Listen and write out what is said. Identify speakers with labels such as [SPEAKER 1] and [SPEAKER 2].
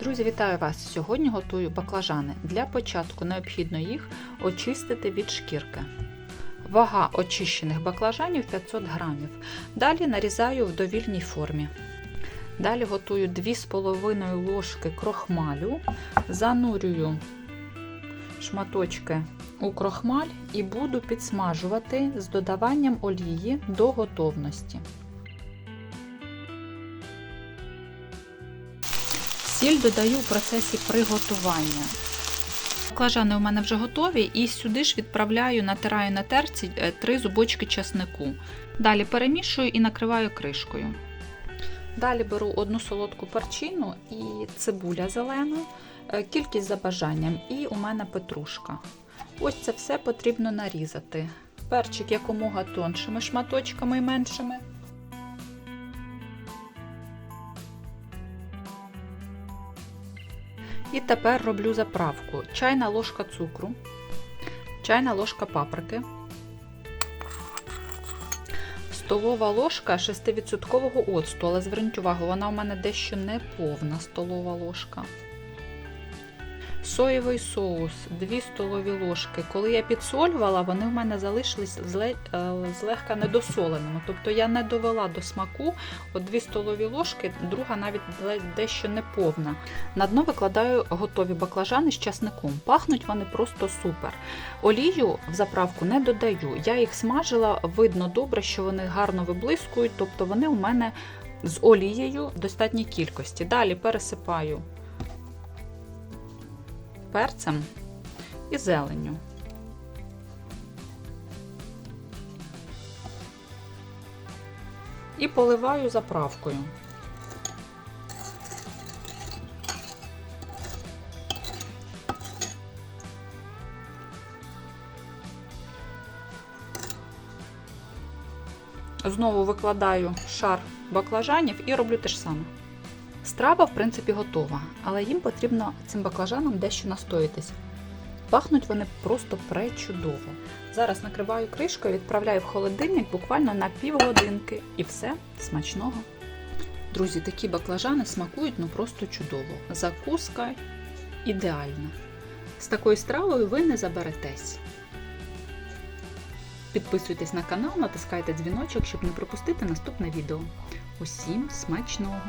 [SPEAKER 1] Друзі, вітаю вас! Сьогодні готую баклажани. Для початку необхідно їх очистити від шкірки. Вага очищених баклажанів 500 грамів. Далі нарізаю в довільній формі. Далі готую 2,5 ложки крохмалю, занурюю шматочки у крохмаль і буду підсмажувати з додаванням олії до готовності. Сіль додаю в процесі приготування. Баклажани у мене вже готові, і сюди ж відправляю, натираю на терці 3 зубочки часнику. Далі перемішую і накриваю кришкою. Далі беру одну солодку перчину і цибуля зелена, е, кількість за бажанням, і у мене петрушка. Ось це все потрібно нарізати. Перчик якомога тоншими шматочками і меншими. І тепер роблю заправку: чайна ложка цукру, чайна ложка паприки, столова ложка 6% оцту, але зверніть увагу, вона у мене дещо не повна столова ложка. Соєвий соус 2 столові ложки. Коли я підсолювала, вони в мене залишились е, злегка недосоленими. Тобто я не довела до смаку от 2 столові ложки, друга навіть дещо не повна. На дно викладаю готові баклажани з часником. Пахнуть вони просто супер. Олію в заправку не додаю. Я їх смажила, видно добре, що вони гарно виблискують, тобто вони у мене з олією в достатній кількості. Далі пересипаю перцем і зеленню. І поливаю заправкою. Знову викладаю шар баклажанів і роблю те ж саме. Страва, в принципі, готова, але їм потрібно цим баклажанам дещо настоїтись. Пахнуть вони просто пречудово. Зараз накриваю кришкою, відправляю в холодильник буквально на півгодинки і все смачного. Друзі, такі баклажани смакують ну просто чудово. Закуска ідеальна. З такою стравою ви не заберетесь. Підписуйтесь на канал, натискайте дзвіночок, щоб не пропустити наступне відео. Усім смачного!